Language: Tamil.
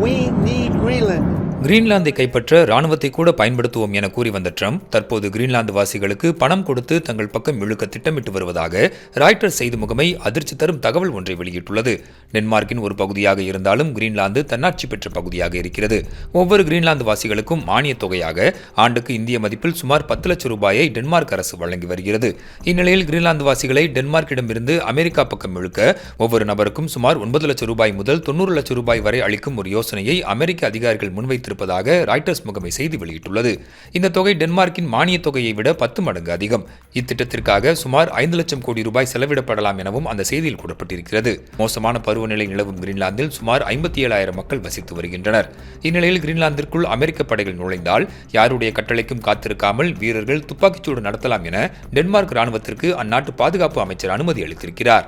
We need Greenland. கிரீன்லாந்தை கைப்பற்ற ராணுவத்தை கூட பயன்படுத்துவோம் என கூறி வந்த ட்ரம்ப் தற்போது கிரீன்லாந்து வாசிகளுக்கு பணம் கொடுத்து தங்கள் பக்கம் இழுக்க திட்டமிட்டு வருவதாக ராய்டர் செய்தி முகமை அதிர்ச்சி தரும் தகவல் ஒன்றை வெளியிட்டுள்ளது. டென்மார்க்கின் ஒரு பகுதியாக இருந்தாலும் கிரீன்லாந்து தன்னாட்சி பெற்ற பகுதியாக இருக்கிறது. ஒவ்வொரு கிரீன்லாந்து வாசிகளுக்கும் மானியத் தொகையாக ஆண்டுக்கு இந்திய மதிப்பில் சுமார் பத்து லட்சம் ரூபாயை டென்மார்க் அரசு வழங்கி வருகிறது. இந்நிலையில் கிரீன்லாந்து வாசிகளை டென்மார்க்கிடமிருந்து அமெரிக்கா பக்கம் இழுக்க ஒவ்வொரு நபருக்கும் சுமார் ஒன்பது லட்சம் ரூபாய் முதல் தொண்ணூறு லட்சம் ரூபாய் வரை அளிக்கும் ஒரு யோசனையை அமெரிக்க அதிகாரிகள் இருப்பதாக ராய்டர்ஸ் முகமை செய்தி வெளியிட்டுள்ளது. இந்த தொகை டென்மார்க்கின் மானிய தொகையை விட பத்து மடங்கு அதிகம். இத்திட்டத்திற்காக சுமார் ஐந்து லட்சம் கோடி ரூபாய் செலவிடப்படலாம் எனவும் அந்த செய்தியில் கூறப்பட்டிருக்கிறது. மோசமான பருவநிலை நிலவும் கிரீன்லாந்தில் சுமார் ஐம்பத்தி ஏழாயிரம் மக்கள் வசித்து வருகின்றனர். இந்நிலையில் கிரீன்லாந்திற்குள் அமெரிக்க படைகள் நுழைந்தால் யாருடைய கட்டளைக்கும் காத்திருக்காமல் வீரர்கள் துப்பாக்கிச்சூடு நடத்தலாம் என டென்மார்க் ராணுவத்திற்கு அந்நாட்டு பாதுகாப்பு அமைச்சர் அனுமதி அளித்திருக்கிறார்.